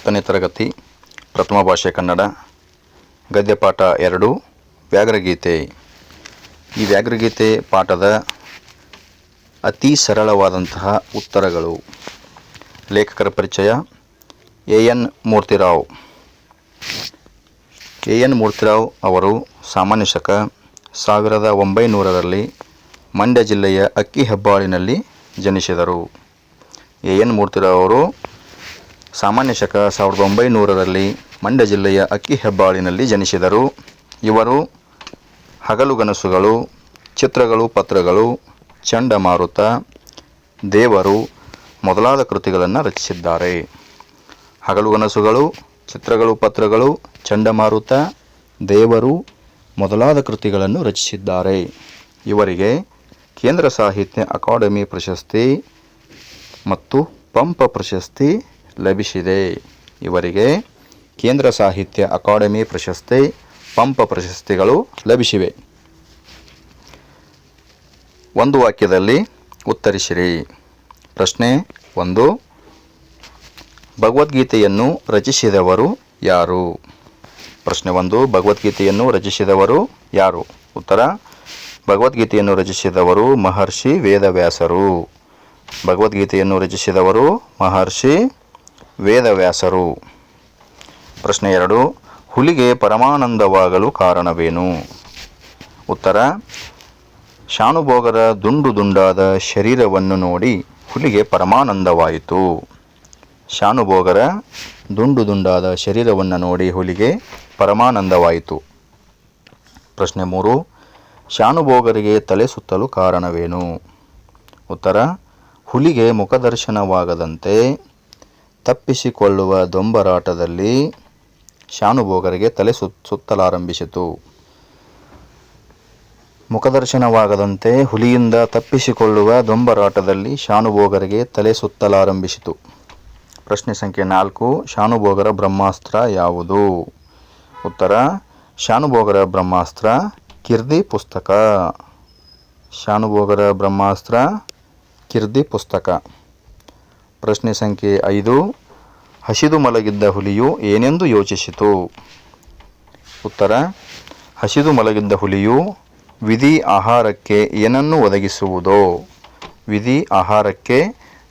ಹತ್ತನೇ ತರಗತಿ, ಪ್ರಥಮ ಭಾಷೆ ಕನ್ನಡ, ಗದ್ಯಪಾಠ ಎರಡು, ವ್ಯಾಘ್ರಗೀತೆ. ಈ ವ್ಯಾಘ್ರಗೀತೆ ಪಾಠದ ಅತಿ ಸರಳವಾದಂತಹ ಉತ್ತರಗಳು. ಲೇಖಕರ ಪರಿಚಯ, A N Moorthy Rao. A N Moorthy Rao ಅವರು ಸಾಮಾನ್ಯ ಶಕ, ಸಾವಿರದ ಒಂಬೈನೂರರಲ್ಲಿ ಮಂಡ್ಯ ಜಿಲ್ಲೆಯ ಅಕ್ಕಿ ಹೆಬ್ಬಾಳಿನಲ್ಲಿ ಜನಿಸಿದರು. ಎ ಎನ್ ಮೂರ್ತಿರಾವ್ ಅವರು ಸಾಮಾನ್ಯ ಶಕ ಸಾವಿರದ ಒಂಬೈನೂರರಲ್ಲಿ ಮಂಡ್ಯ ಜಿಲ್ಲೆಯ ಅಕ್ಕಿ ಹೆಬ್ಬಾಳಿನಲ್ಲಿ ಜನಿಸಿದರು. ಇವರು ಹಗಲುಗನಸುಗಳು ಚಿತ್ರಗಳು, ಪತ್ರಗಳು, ಚಂಡಮಾರುತ, ದೇವರು ಮೊದಲಾದ ಕೃತಿಗಳನ್ನು ರಚಿಸಿದ್ದಾರೆ. ಹಗಲುಗನಸುಗಳು ಚಿತ್ರಗಳು, ಪತ್ರಗಳು, ಚಂಡಮಾರುತ, ದೇವರು ಮೊದಲಾದ ಕೃತಿಗಳನ್ನು ರಚಿಸಿದ್ದಾರೆ. ಇವರಿಗೆ ಕೇಂದ್ರ ಸಾಹಿತ್ಯ ಅಕಾಡೆಮಿ ಪ್ರಶಸ್ತಿ ಮತ್ತು ಪಂಪ ಪ್ರಶಸ್ತಿ ಲಭಿಸಿದೆ. ಇವರಿಗೆ ಕೇಂದ್ರ ಸಾಹಿತ್ಯ ಅಕಾಡೆಮಿ ಪ್ರಶಸ್ತಿ, ಪಂಪ ಪ್ರಶಸ್ತಿಗಳು ಲಭಿಸಿವೆ. ಒಂದು ವಾಕ್ಯದಲ್ಲಿ ಉತ್ತರಿಸಿರಿ. ಪ್ರಶ್ನೆ ಒಂದು, ಭಗವದ್ಗೀತೆಯನ್ನು ರಚಿಸಿದವರು ಯಾರು? ಪ್ರಶ್ನೆ ಒಂದು, ಭಗವದ್ಗೀತೆಯನ್ನು ರಚಿಸಿದವರು ಯಾರು? ಉತ್ತರ, ಭಗವದ್ಗೀತೆಯನ್ನು ರಚಿಸಿದವರು ಮಹರ್ಷಿ ವೇದವ್ಯಾಸರು. ಭಗವದ್ಗೀತೆಯನ್ನು ರಚಿಸಿದವರು ಮಹರ್ಷಿ ವೇದವ್ಯಾಸರು. ಪ್ರಶ್ನೆ ಎರಡು, ಹುಲಿಗೆ ಪರಮಾನಂದವಾಗಲು ಕಾರಣವೇನು? ಉತ್ತರ ಶಾನುಭೋಗರ ದುಂಡು ದುಂಡಾದ ಶರೀರವನ್ನು ನೋಡಿ ಹುಲಿಗೆ ಪರಮಾನಂದವಾಯಿತು. ಶಾನುಭೋಗರ ದುಂಡು ದುಂಡಾದ ಶರೀರವನ್ನು ನೋಡಿ ಹುಲಿಗೆ ಪರಮಾನಂದವಾಯಿತು. ಪ್ರಶ್ನೆ ಮೂರು ಶಾನುಭೋಗರಿಗೆ ತಲೆ ಸುತ್ತಲು ಕಾರಣವೇನು? ಉತ್ತರ, ಹುಲಿಗೆ ಮುಖದರ್ಶನವಾಗದಂತೆ ತಪ್ಪಿಸಿಕೊಳ್ಳುವ ದೊಂಬರಾಟದಲ್ಲಿ ಶಾನುಭೋಗರಿಗೆ ತಲೆ ಸುತ್ ಸುತ್ತಲಾರಂಭಿಸಿತು. ಮುಖದರ್ಶನವಾಗದಂತೆ ಹುಲಿಯಿಂದ ತಪ್ಪಿಸಿಕೊಳ್ಳುವ ದೊಂಬರಾಟದಲ್ಲಿ ಶಾನುಭೋಗರಿಗೆ ತಲೆ ಸುತ್ತಲಾರಂಭಿಸಿತು. ಪ್ರಶ್ನೆ ಸಂಖ್ಯೆ ನಾಲ್ಕು, ಶಾನುಭೋಗರ ಬ್ರಹ್ಮಾಸ್ತ್ರ ಯಾವುದು? ಉತ್ತರ, ಶಾನುಭೋಗರ ಬ್ರಹ್ಮಾಸ್ತ್ರ, ಕಿರ್ದಿ ಪುಸ್ತಕ. ಶಾನುಭೋಗರ ಬ್ರಹ್ಮಾಸ್ತ್ರ, ಕಿರ್ದಿ ಪುಸ್ತಕ. ಪ್ರಶ್ನೆ ಸಂಖ್ಯೆ ಐದು. ಹಸಿದು ಮಲಗಿದ್ದ ಹುಲಿಯು ಏನೆಂದು ಯೋಚಿಸಿತು? ಉತ್ತರ, ಹಸಿದು ಮಲಗಿದ್ದ ಹುಲಿಯು ವಿಧಿ ಆಹಾರಕ್ಕೆ ಏನನ್ನು ಒದಗಿಸುವುದೋ? ವಿಧಿ ಆಹಾರಕ್ಕೆ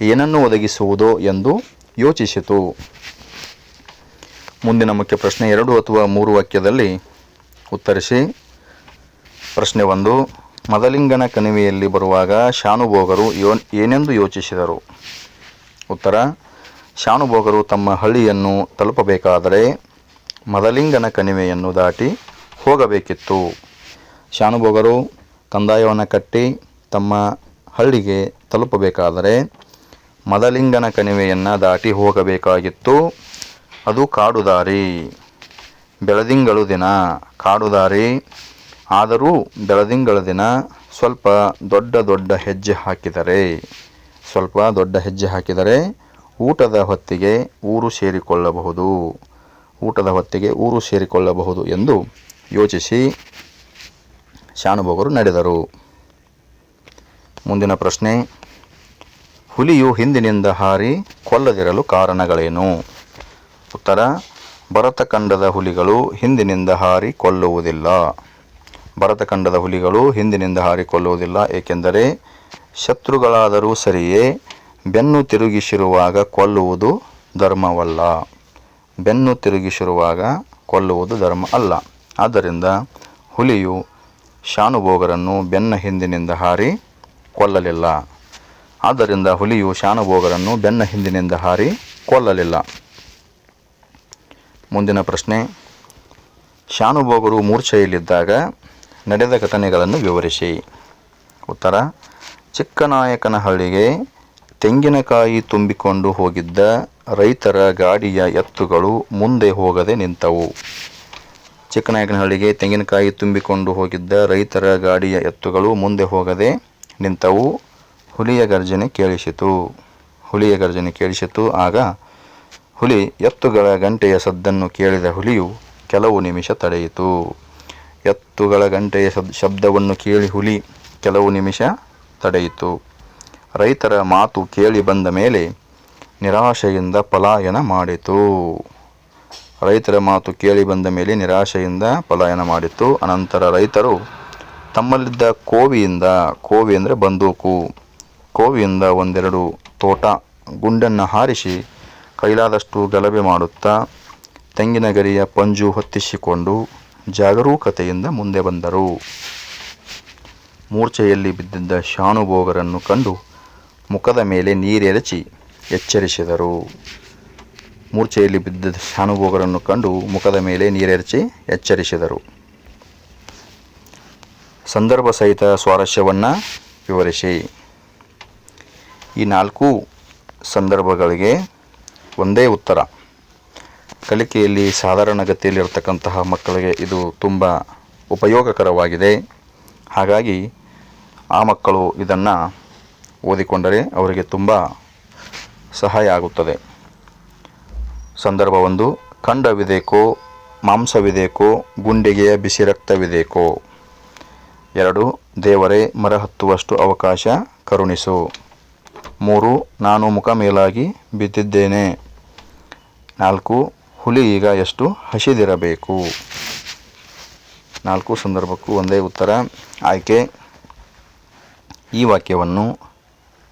ಏನನ್ನು ಒದಗಿಸುವುದೋ ಎಂದು ಯೋಚಿಸಿತು. ಮುಂದಿನ ಮುಖ್ಯ ಪ್ರಶ್ನೆ ಎರಡು ಅಥವಾ ಮೂರು ವಾಕ್ಯದಲ್ಲಿ ಉತ್ತರಿಸಿ. ಪ್ರಶ್ನೆ ಒಂದು, ಮದಲಿಂಗನ ಕಣಿವೆಯಲ್ಲಿ ಬರುವಾಗ ಶಾನುಭೋಗರು ಯೋ ಏನೆಂದು ಯೋಚಿಸಿದರು? ಉತ್ತರ, ಶಾನುಭೋಗರು ತಮ್ಮ ಹಳ್ಳಿಯನ್ನು ತಲುಪಬೇಕಾದರೆ ಮದಲಿಂಗನ ಕಣಿವೆಯನ್ನು ದಾಟಿ ಹೋಗಬೇಕಿತ್ತು. ಶಾನುಭೋಗರು ಕಂದಾಯವನ್ನು ಕಟ್ಟಿ ತಮ್ಮ ಹಳ್ಳಿಗೆ ತಲುಪಬೇಕಾದರೆ ಮದಲಿಂಗನ ಕಣಿವೆಯನ್ನು ದಾಟಿ ಹೋಗಬೇಕಾಗಿತ್ತು. ಅದು ಕಾಡುದಾರಿ. ಬೆಳದಿಂಗಳು ದಿನ. ಕಾಡುದಾರಿ. ಆದರೂ ಬೆಳದಿಂಗಳ ದಿನ ಸ್ವಲ್ಪ ದೊಡ್ಡ ದೊಡ್ಡ ಹೆಜ್ಜೆ ಹಾಕಿದರೆ. ಸ್ವಲ್ಪ ದೊಡ್ಡ ಹೆಜ್ಜೆ ಹಾಕಿದರೆ ಊಟದ ಹೊತ್ತಿಗೆ ಊರು ಸೇರಿಕೊಳ್ಳಬಹುದು. ಊಟದ ಹೊತ್ತಿಗೆ ಊರು ಸೇರಿಕೊಳ್ಳಬಹುದು ಎಂದು ಯೋಚಿಸಿ ಶಾನುಭೋಗರು ನಡೆದರು. ಮುಂದಿನ ಪ್ರಶ್ನೆ, ಹುಲಿಯು ಹಿಂದಿನಿಂದ ಹಾರಿ ಕೊಲ್ಲದಿರಲು ಕಾರಣಗಳೇನು? ಉತ್ತರ, ಭರತಖಂಡದ ಹುಲಿಗಳು ಹಿಂದಿನಿಂದ ಹಾರಿ ಕೊಲ್ಲುವುದಿಲ್ಲ. ಭರತಖಂಡದ ಹುಲಿಗಳು ಹಿಂದಿನಿಂದ ಹಾರಿ ಕೊಲ್ಲುವುದಿಲ್ಲ, ಏಕೆಂದರೆ ಶತ್ರುಗಳಾದರೂ ಸರಿಯೇ ಬೆನ್ನು ತಿರುಗಿಸಿರುವಾಗ ಕೊಲ್ಲುವುದು ಧರ್ಮವಲ್ಲ. ಬೆನ್ನು ತಿರುಗಿಸಿರುವಾಗ ಕೊಲ್ಲುವುದು ಧರ್ಮ ಅಲ್ಲ. ಆದ್ದರಿಂದ ಹುಲಿಯು ಶಾನುಭೋಗರನ್ನು ಬೆನ್ನ ಹಿಂದಿನಿಂದ ಹಾರಿ ಕೊಲ್ಲಲಿಲ್ಲ. ಆದ್ದರಿಂದ ಹುಲಿಯು ಶಾನುಭೋಗರನ್ನು ಬೆನ್ನ ಹಿಂದಿನಿಂದ ಹಾರಿ ಕೊಲ್ಲಲಿಲ್ಲ. ಮುಂದಿನ ಪ್ರಶ್ನೆ. ಶಾನುಭೋಗರು ಮೂರ್ಛೆಯಲ್ಲಿದ್ದಾಗ ನಡೆದ ಘಟನೆಗಳನ್ನು ವಿವರಿಸಿ. ಉತ್ತರ. ಚಿಕ್ಕನಾಯಕನಹಳ್ಳಿಗೆ ತೆಂಗಿನಕಾಯಿ ತುಂಬಿಕೊಂಡು ಹೋಗಿದ್ದ ರೈತರ ಗಾಡಿಯ ಎತ್ತುಗಳು ಮುಂದೆ ಹೋಗದೆ ನಿಂತವು. ಚಿಕ್ಕನಾಯಕನಹಳ್ಳಿಗೆ ತೆಂಗಿನಕಾಯಿ ತುಂಬಿಕೊಂಡು ಹೋಗಿದ್ದ ರೈತರ ಗಾಡಿಯ ಎತ್ತುಗಳು ಮುಂದೆ ಹೋಗದೆ ನಿಂತವು. ಹುಲಿಯ ಗರ್ಜನೆ ಕೇಳಿಸಿತು. ಹುಲಿಯ ಗರ್ಜನೆ ಕೇಳಿಸಿತು. ಆಗ ಹುಲಿ ಎತ್ತುಗಳ ಗಂಟೆಯ ಸದ್ದನ್ನು ಕೇಳಿದ ಹುಲಿಯು ಕೆಲವು ನಿಮಿಷ ತಡೆಯಿತು. ಎತ್ತುಗಳ ಗಂಟೆಯ ಶಬ್ ಶಬ್ದವನ್ನು ಕೇಳಿ ಹುಲಿ ಕೆಲವು ನಿಮಿಷ ತಡೆಯಿತು. ರೈತರ ಮಾತು ಕೇಳಿ ಬಂದ ಮೇಲೆ ನಿರಾಶೆಯಿಂದ ಪಲಾಯನ ಮಾಡಿತು. ರೈತರ ಮಾತು ಕೇಳಿ ಬಂದ ಮೇಲೆ ನಿರಾಶೆಯಿಂದ ಪಲಾಯನ ಮಾಡಿತು. ಅನಂತರ ರೈತರು ತಮ್ಮಲ್ಲಿದ್ದ ಕೋವಿಯಿಂದ, ಕೋವಿ ಅಂದರೆ ಬಂದೂಕು, ಕೋವಿಯಿಂದ ಒಂದೆರಡು ತೋಟ ಗುಂಡನ್ನು ಹಾರಿಸಿ ಕೈಲಾದಷ್ಟು ಗಲಭೆ ಮಾಡುತ್ತಾ ತೆಂಗಿನ ಗರಿಯ ಪಂಜು ಹೊತ್ತಿಸಿಕೊಂಡು ಜಾಗರೂಕತೆಯಿಂದ ಮುಂದೆ ಬಂದರು. ಮೂರ್ಛೆಯಲ್ಲಿ ಬಿದ್ದಿದ್ದ ಶಾನುಭೋಗರನ್ನು ಕಂಡು ಮುಖದ ಮೇಲೆ ನೀರೆರಚಿ ಎಚ್ಚರಿಸಿದರು. ಮೂರ್ಛೆಯಲ್ಲಿ ಬಿದ್ದ ಶಾನುಭೋಗರನ್ನು ಕಂಡು ಮುಖದ ಮೇಲೆ ನೀರೆರಚಿ ಎಚ್ಚರಿಸಿದರು. ಸಂದರ್ಭ ಸಹಿತ ಸ್ವಾರಸ್ಯವನ್ನು ವಿವರಿಸಿ. ಈ ನಾಲ್ಕು ಸಂದರ್ಭಗಳಿಗೆ ಒಂದೇ ಉತ್ತರ. ಕಲಿಕೆಯಲ್ಲಿ ಸಾಧಾರಣ ಗತಿಯಲ್ಲಿರ್ತಕ್ಕಂತಹ ಮಕ್ಕಳಿಗೆ ಇದು ತುಂಬ ಉಪಯೋಗಕರವಾಗಿದೆ. ಹಾಗಾಗಿ ಆ ಮಕ್ಕಳು ಇದನ್ನು ಓದಿಕೊಂಡರೆ ಅವರಿಗೆ ತುಂಬ ಸಹಾಯ ಆಗುತ್ತದೆ. ಸಂದರ್ಭ ಒಂದು ಖಂಡವಿದೇಕೋ ಮಾಂಸವಿದೇಕೋ ಗುಂಡಿಗೆಯ ಬಿಸಿ ರಕ್ತವಿದೇಕೋ ಎರಡು, ದೇವರೇ, ಮರ ಹತ್ತುವಷ್ಟು ಅವಕಾಶ ಕರುಣಿಸು. ಮೂರು, ನಾನು ಮುಖ ಮೇಲಾಗಿ ಬಿದ್ದಿದ್ದೇನೆ. ನಾಲ್ಕು, ಹುಲಿ ಈಗ ಎಷ್ಟು ಹಸಿದಿರಬೇಕು. ನಾಲ್ಕು ಸಂದರ್ಭಕ್ಕೂ ಒಂದೇ ಉತ್ತರ, ಆಯ್ಕೆ. ಈ ವಾಕ್ಯವನ್ನು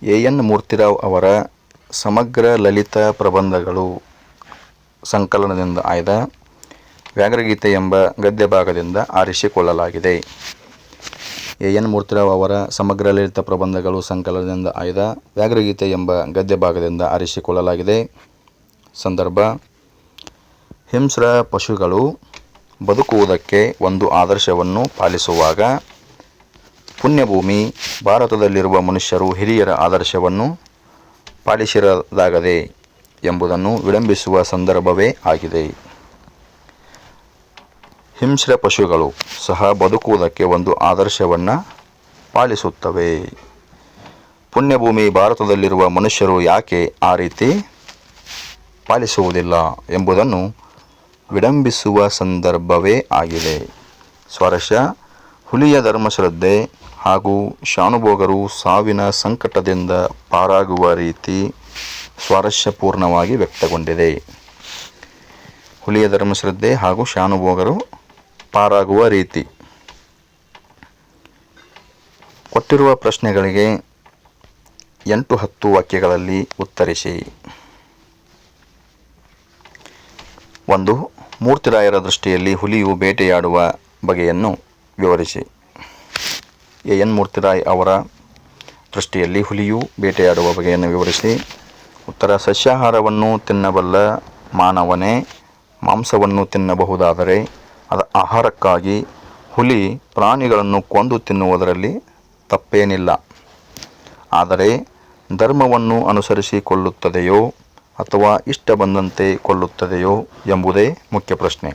ಎ ಎನ್ ಮೂರ್ತಿರಾವ್ ಅವರ ಸಮಗ್ರ ಲಲಿತ ಪ್ರಬಂಧಗಳು ಸಂಕಲನದಿಂದ ಆಯ್ದ ವ್ಯಾಘ್ರಗೀತೆ ಎಂಬ ಗದ್ಯ ಭಾಗದಿಂದ ಆರಿಸಿಕೊಳ್ಳಲಾಗಿದೆ. ಎ ಎನ್ ಮೂರ್ತಿರಾವ್ ಅವರ ಸಮಗ್ರ ಲಲಿತ ಪ್ರಬಂಧಗಳು ಸಂಕಲನದಿಂದ ಆಯ್ದ ವ್ಯಾಘ್ರಗೀತೆ ಎಂಬ ಗದ್ಯ ಭಾಗದಿಂದ ಆರಿಸಿಕೊಳ್ಳಲಾಗಿದೆ. ಸಂದರ್ಭ, ಹಿಂಸ್ರ ಪಶುಗಳು ಬದುಕುವುದಕ್ಕೆ ಒಂದು ಆದರ್ಶವನ್ನು ಪಾಲಿಸುವಾಗ ಪುಣ್ಯಭೂಮಿ ಭಾರತದಲ್ಲಿರುವ ಮನುಷ್ಯರು ಹಿರಿಯರ ಆದರ್ಶವನ್ನು ಪಾಲಿಸಿರಲಾಗದೆ ಎಂಬುದನ್ನು ವಿಳಂಬಿಸುವ ಸಂದರ್ಭವೇ ಆಗಿದೆ. ಹಿಂಸ್ರ ಪಶುಗಳು ಸಹ ಬದುಕುವುದಕ್ಕೆ ಒಂದು ಆದರ್ಶವನ್ನು ಪಾಲಿಸುತ್ತವೆ. ಪುಣ್ಯಭೂಮಿ ಭಾರತದಲ್ಲಿರುವ ಮನುಷ್ಯರು ಯಾಕೆ ಆ ರೀತಿ ಪಾಲಿಸುವುದಿಲ್ಲ ಎಂಬುದನ್ನು ವಿಡಂಬಿಸುವ ಸಂದರ್ಭವೇ ಆಗಿದೆ. ಸ್ವರಶ ಹುಲಿಯ ಧರ್ಮಶ್ರದ್ಧೆ ಹಾಗೂ ಶಾನುಭೋಗರು ಸಾವಿನ ಸಂಕಟದಿಂದ ಪಾರಾಗುವ ರೀತಿ ಸ್ವಾರಸ್ಯಪೂರ್ಣವಾಗಿ ವ್ಯಕ್ತಗೊಂಡಿದೆ. ಹುಲಿಯ ಧರ್ಮಶ್ರದ್ಧೆ ಹಾಗೂ ಶಾನುಭೋಗರು ಪಾರಾಗುವ ರೀತಿ. ಕೊಟ್ಟಿರುವ ಪ್ರಶ್ನೆಗಳಿಗೆ ಎಂಟು ಹತ್ತು ವಾಕ್ಯಗಳಲ್ಲಿ ಉತ್ತರಿಸಿ. ಒಂದು, ಮೂರ್ತಿರಾಯರ ದೃಷ್ಟಿಯಲ್ಲಿ ಹುಲಿಯು ಬೇಟೆಯಾಡುವ ಬಗೆಯನ್ನು ವಿವರಿಸಿ. ಎ ಎನ್ ಮೂರ್ತಿರಾಯ್ ಅವರ ದೃಷ್ಟಿಯಲ್ಲಿ ಹುಲಿಯು ಬೇಟೆಯಾಡುವ ಬಗೆಯನ್ನು ವಿವರಿಸಿ, ಉತ್ತರ ಸಸ್ಯಾಹಾರವನ್ನು ತಿನ್ನಬಲ್ಲ ಮಾನವನೇ ಮಾಂಸವನ್ನು ತಿನ್ನಬಹುದಾದರೆ ಅದ ಆಹಾರಕ್ಕಾಗಿ ಹುಲಿ ಪ್ರಾಣಿಗಳನ್ನು ಕೊಂದು ತಿನ್ನುವುದರಲ್ಲಿ ತಪ್ಪೇನಿಲ್ಲ. ಆದರೆ ಧರ್ಮವನ್ನು ಅನುಸರಿಸಿಕೊಳ್ಳುತ್ತದೆಯೋ ಅಥವಾ ಇಷ್ಟ ಬಂದಂತೆ ಕೊಲ್ಲುತ್ತದೆಯೋ ಎಂಬುದೇ ಮುಖ್ಯ ಪ್ರಶ್ನೆ.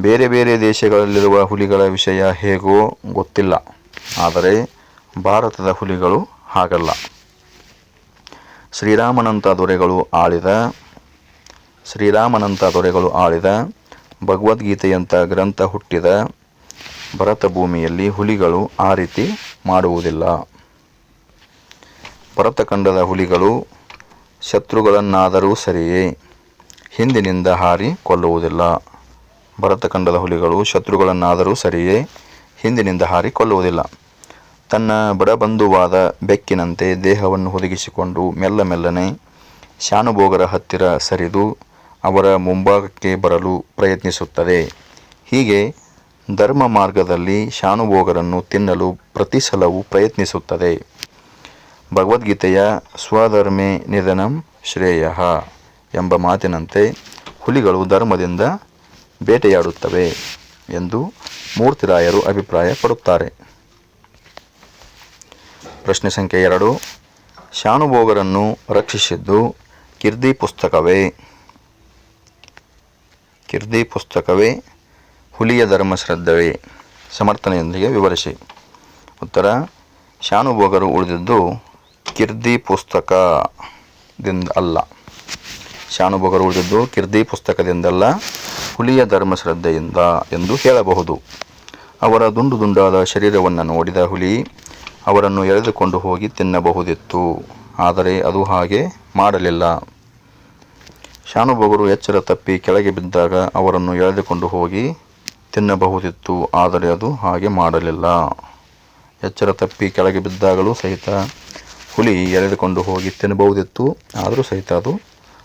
ಬೇರೆ ಬೇರೆ ದೇಶಗಳಲ್ಲಿರುವ ಹುಲಿಗಳ ವಿಷಯ ಹೇಗೋ ಗೊತ್ತಿಲ್ಲ. ಆದರೆ ಭಾರತದ ಹುಲಿಗಳು ಹಾಗಲ್ಲ. ಶ್ರೀರಾಮನಂತ ದೊರೆಗಳು ಆಳಿದ, ಶ್ರೀರಾಮನಂತ ದೊರೆಗಳು ಆಳಿದ, ಭಗವದ್ಗೀತೆಯಂಥ ಗ್ರಂಥ ಹುಟ್ಟಿದ ಭರತ ಭೂಮಿಯಲ್ಲಿ ಹುಲಿಗಳು ಆ ರೀತಿ ಮಾಡುವುದಿಲ್ಲ. ಭರತಖಂಡದ ಹುಲಿಗಳು ಶತ್ರುಗಳನ್ನಾದರೂ ಸರಿಯೇ ಹಿಂದಿನಿಂದ ಹಾರಿ ಕೊಲ್ಲುವುದಿಲ್ಲ. ಭರತಖಂಡದ ಹುಲಿಗಳು ಶತ್ರುಗಳನ್ನಾದರೂ ಸರಿಯೇ ಹಿಂದಿನಿಂದ ಹಾರಿ ಕೊಲ್ಲುವುದಿಲ್ಲ ತನ್ನ ಬಡಬಂಧುವಾದ ಬೆಕ್ಕಿನಂತೆ ದೇಹವನ್ನು ಹುದುಗಿಸಿಕೊಂಡು ಮೆಲ್ಲ ಮೆಲ್ಲನೆ ಶಾನುಭೋಗರ ಹತ್ತಿರ ಸರಿದು ಅವರ ಮುಂಭಾಗಕ್ಕೆ ಬರಲು ಪ್ರಯತ್ನಿಸುತ್ತದೆ. ಹೀಗೆ ಧರ್ಮ ಮಾರ್ಗದಲ್ಲಿ ಶಾನುಭೋಗರನ್ನು ತಿನ್ನಲು ಪ್ರತಿ ಸಲವೂ ಪ್ರಯತ್ನಿಸುತ್ತದೆ. ಭಗವದ್ಗೀತೆಯ ಸ್ವಧರ್ಮೇ ನಿಧನಂ ಶ್ರೇಯ ಎಂಬ ಮಾತಿನಂತೆ ಹುಲಿಗಳು ಧರ್ಮದಿಂದ ಬೇಟೆಯಾಡುತ್ತವೆ ಎಂದು ಮೂರ್ತಿರಾಯರು ಅಭಿಪ್ರಾಯ ಪಡುತ್ತಾರೆ. ಪ್ರಶ್ನೆ ಸಂಖ್ಯೆ ಎರಡು. ಶಾನುಭೋಗರನ್ನು ರಕ್ಷಿಸಿದ್ದು ಕಿರ್ದಿ ಪುಸ್ತಕವೇ? ಕಿರ್ದಿ ಪುಸ್ತಕವೇ? ಹುಲಿಯ ಧರ್ಮಶ್ರದ್ಧವೇ ಸಮರ್ಥನೆಯೊಂದಿಗೆ ವಿವರಿಸಿ. ಉತ್ತರ ಶಾನುಭೋಗರು ಉಳಿದಿದ್ದು ಕಿರ್ದಿ ಪುಸ್ತಕದಿಂದ ಅಲ್ಲ. ಶಾನುಭೋಗರು ಉಳಿದಿದ್ದು ಕಿರ್ದಿ ಪುಸ್ತಕದಿಂದಲ್ಲ ಹುಲಿಯ ಧರ್ಮಶ್ರದ್ಧೆಯಿಂದ ಎಂದು ಹೇಳಬಹುದು. ಅವರ ದುಂಡು ದುಂಡಾದ ಶರೀರವನ್ನು ನೋಡಿದ ಹುಲಿ ಅವರನ್ನು ಎಳೆದುಕೊಂಡು ಹೋಗಿ ತಿನ್ನಬಹುದಿತ್ತು. ಆದರೆ ಅದು ಹಾಗೆ ಮಾಡಲಿಲ್ಲ. ಶಾನುಭೋಗರು ಎಚ್ಚರ ತಪ್ಪಿ ಕೆಳಗೆ ಬಿದ್ದಾಗ ಅವರನ್ನು ಎಳೆದುಕೊಂಡು ಹೋಗಿ ತಿನ್ನಬಹುದಿತ್ತು. ಆದರೆ ಅದು ಹಾಗೆ ಮಾಡಲಿಲ್ಲ. ಎಚ್ಚರ ತಪ್ಪಿ ಕೆಳಗೆ ಬಿದ್ದಾಗಲೂ ಸಹಿತ ಹುಲಿ ಎಳೆದುಕೊಂಡು ಹೋಗಿ ತಿನ್ನಬಹುದಿತ್ತು. ಆದರೂ ಸಹಿತ ಅದು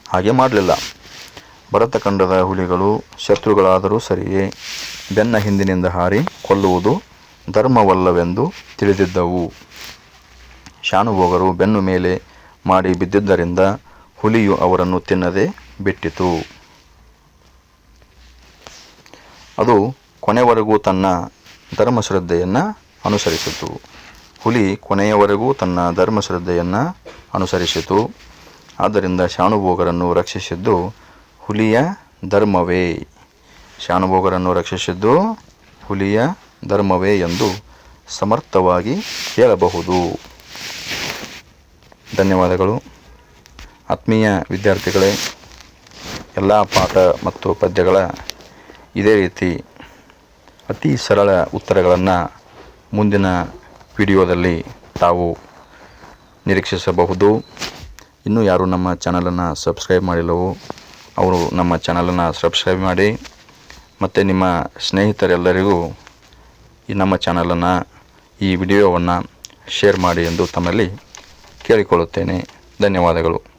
ಹಾಗೆ ಮಾಡಲಿಲ್ಲ. ಭರತಖಂಡದ ಹುಲಿಗಳು ಶತ್ರುಗಳಾದರೂ ಸರಿಯೇ. ಬೆನ್ನ ಹಿಂದಿನಿಂದ ಹಾರಿ ಕೊಲ್ಲುವುದು ಧರ್ಮವಲ್ಲವೆಂದು ತಿಳಿದಿದ್ದವು. ಶಾನುಭೋಗರು ಬೆನ್ನು ಮೇಲೆ ಮಾಡಿ ಬಿದ್ದಿದ್ದರಿಂದ ಹುಲಿಯು ಅವರನ್ನು ತಿನ್ನದೆ ಬಿಟ್ಟಿತು. ಅದು ಕೊನೆವರೆಗೂ ತನ್ನ ಧರ್ಮಶ್ರದ್ಧೆಯನ್ನು ಅನುಸರಿಸಿತು. ಹುಲಿ ಕೊನೆಯವರೆಗೂ ತನ್ನ ಧರ್ಮಶ್ರದ್ಧೆಯನ್ನು ಅನುಸರಿಸಿತು. ಆದ್ದರಿಂದ ಶಾನುಭೋಗರನ್ನು ರಕ್ಷಿಸಿದ್ದು ಹುಲಿಯ ಧರ್ಮವೇ. ಶಾನುಭೋಗರನ್ನು ರಕ್ಷಿಸಿದ್ದು ಹುಲಿಯ ಧರ್ಮವೇ ಎಂದು ಸಮರ್ಥವಾಗಿ ಹೇಳಬಹುದು ಧನ್ಯವಾದಗಳು. ಆತ್ಮೀಯ ವಿದ್ಯಾರ್ಥಿಗಳೇ, ಎಲ್ಲ ಪಾಠ ಮತ್ತು ಪದ್ಯಗಳ ಇದೇ ರೀತಿ ಅತಿ ಸರಳ ಉತ್ತರಗಳನ್ನು ಮುಂದಿನ ವಿಡಿಯೋದಲ್ಲಿ ತಾವು ನಿರೀಕ್ಷಿಸಬಹುದು. ಇನ್ನೂ ಯಾರು ನಮ್ಮ ಚಾನಲನ್ನು ಸಬ್ಸ್ಕ್ರೈಬ್ ಮಾಡಿಲ್ಲವೋ, ಅವರು ನಮ್ಮ ಚಾನಲನ್ನು ಸಬ್ಸ್ಕ್ರೈಬ್ ಮಾಡಿ ಮತ್ತು ನಿಮ್ಮ ಸ್ನೇಹಿತರೆಲ್ಲರಿಗೂ ಈ ನಮ್ಮ ಚಾನಲನ್ನು ಈ ವಿಡಿಯೋವನ್ನು ಶೇರ್ ಮಾಡಿ ಎಂದು ತಮ್ಮಲ್ಲಿ ಕೇಳಿಕೊಳ್ಳುತ್ತೇನೆ. ಧನ್ಯವಾದಗಳು.